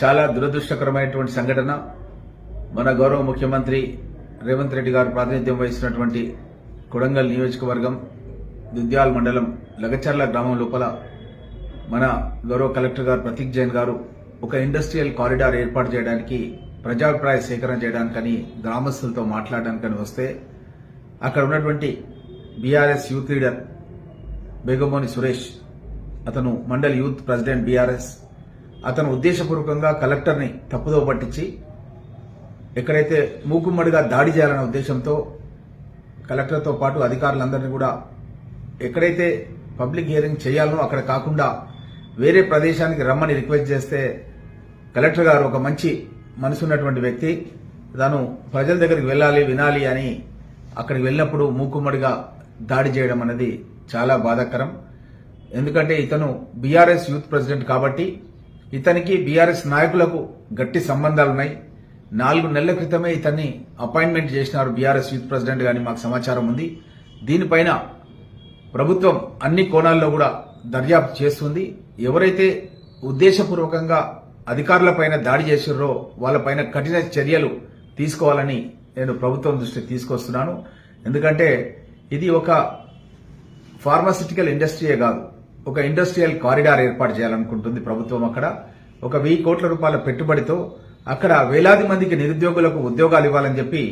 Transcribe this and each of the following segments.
చాలా దురదృష్టకరమైనటువంటి సంఘటన. మన గౌరవ ముఖ్యమంత్రి రేవంత్ రెడ్డి గారు ప్రాతినిధ్యం వహిస్తున్నటువంటి కొడంగల్ నియోజకవర్గం దుద్యాల్ మండలం లగచర్ల గ్రామం లోపల మన గౌరవ కలెక్టర్ గారు ప్రతీక్ జైన్ గారు ఒక ఇండస్ట్రియల్ కారిడార్ ఏర్పాటు చేయడానికి ప్రజాభిప్రాయ సేకరణ చేయడానికని గ్రామస్తులతో మాట్లాడడానికని వస్తే అక్కడ ఉన్నటువంటి BRS youth leader Begamoni Suresh అతను మండల్ యూత్ ప్రెసిడెంట్ బీఆర్ఎస్ అతను ఉద్దేశపూర్వకంగా కలెక్టర్ని తప్పుదో పట్టించి ఎక్కడైతే మూకుమ్మడిగా దాడి చేయాలనే ఉద్దేశంతో కలెక్టర్తో పాటు అధికారులందరినీ కూడా ఎక్కడైతే పబ్లిక్ హియరింగ్ చేయాలనో అక్కడ కాకుండా వేరే ప్రదేశానికి రమ్మని రిక్వెస్ట్ చేస్తే కలెక్టర్ గారు ఒక మంచి మనసున్నటువంటి వ్యక్తి. తాను ప్రజల దగ్గరికి వెళ్ళాలి వినాలి అని అక్కడికి వెళ్ళినప్పుడు మూకుమ్మడిగా దాడి చేయడం అనేది చాలా బాధాకరం. ఎందుకంటే ఇతను బీఆర్ఎస్ యూత్ ప్రెసిడెంట్ కాబట్టి ఇతనికి బీఆర్ఎస్ నాయకులకు గట్టి సంబంధాలున్నాయి. నాలుగు నెలల క్రితమే ఇతన్ని అపాయింట్మెంట్ చేసినారు బీఆర్ఎస్ యూత్ ప్రెసిడెంట్ గాని మాకు సమాచారం ఉంది. దీనిపైన ప్రభుత్వం అన్ని కోణాల్లో కూడా దర్యాప్తు చేస్తుంది. ఎవరైతే ఉద్దేశపూర్వకంగా అధికారులపైన దాడి చేసిర్రో వాళ్ళపైన కఠిన చర్యలు తీసుకోవాలని నేను ప్రభుత్వం దృష్టికి తీసుకొస్తున్నాను. ఎందుకంటే ఇది ఒక ఫార్మాసిటికల్ ఇండస్ట్రీయే కాదు. ఒక ఇండస్ట్రియల్ కారిడార్ ఏర్పాటు చేయాలనుకుంటుంది ప్రభుత్వం అక్కడ. ఒక వెయ్యి కోట్ల రూపాయల పెట్టుబడితో అక్కడ వేలాది మందికి నిరుద్యోగులకు ఉద్యోగాలు ఇవ్వాలని చెప్పి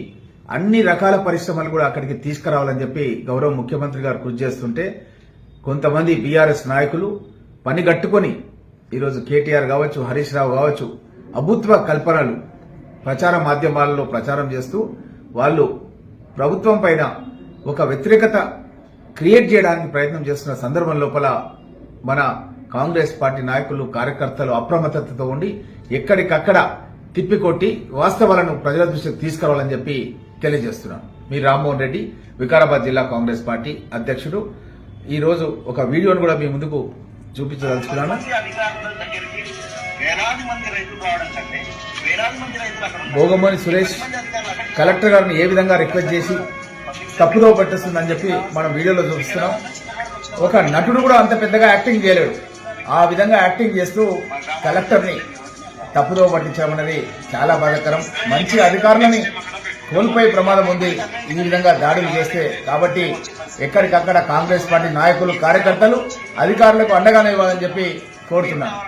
అన్ని రకాల పరిశ్రమలు కూడా అక్కడికి తీసుకురావాలని చెప్పి గౌరవ ముఖ్యమంత్రి గారు కృషి చేస్తుంటే కొంతమంది బీఆర్ఎస్ నాయకులు పని గట్టుకొని ఈరోజు కేటీఆర్ కావచ్చు హరీష్ రావు కావచ్చు అభుత్వ కల్పనలు ప్రచార మాధ్యమాలలో ప్రచారం చేస్తూ వాళ్ళు ప్రభుత్వం పైన ఒక వ్యతిరేకత క్రియేట్ చేయడానికి ప్రయత్నం చేస్తున్న సందర్భం లోపల మన కాంగ్రెస్ పార్టీ నాయకులు కార్యకర్తలు అప్రమత్తతతో ఉండి ఎక్కడికక్కడ తిప్పికొట్టి వాస్తవాలను ప్రజల దృష్టికి తీసుకురావాలని చెప్పి తెలియజేస్తున్నాను మీ రామ్మోహన్ రెడ్డి వికారాబాద్ జిల్లా కాంగ్రెస్ పార్టీ అధ్యక్షుడు. ఈ రోజు ఒక వీడియోను కూడా మీ ముందుకు చూపించదలుచుకున్నాను. భోగమోని సురేష్ కలెక్టర్ గారిని ఏ విధంగా రిక్వెస్ట్ చేసి తప్పుదో పట్టిస్తుందని చెప్పి మనం వీడియోలో చూపిస్తున్నాం. ఒక నటుడు కూడా అంత పెద్దగా యాక్టింగ్ చేయలేడు. ఆ విధంగా యాక్టింగ్ చేస్తూ కలెక్టర్ని తప్పుదో పట్టించామన్నది చాలా బాధాకరం. మంచి అధికారులని కోల్పోయే ప్రమాదం ఉంది. ఈ విధంగా దాడులు చేస్తే కాబట్టి ఎక్కడికక్కడ కాంగ్రెస్ పార్టీ నాయకులు కార్యకర్తలు అధికారులకు అండగానే ఇవ్వాలని చెప్పి కోరుతున్నాను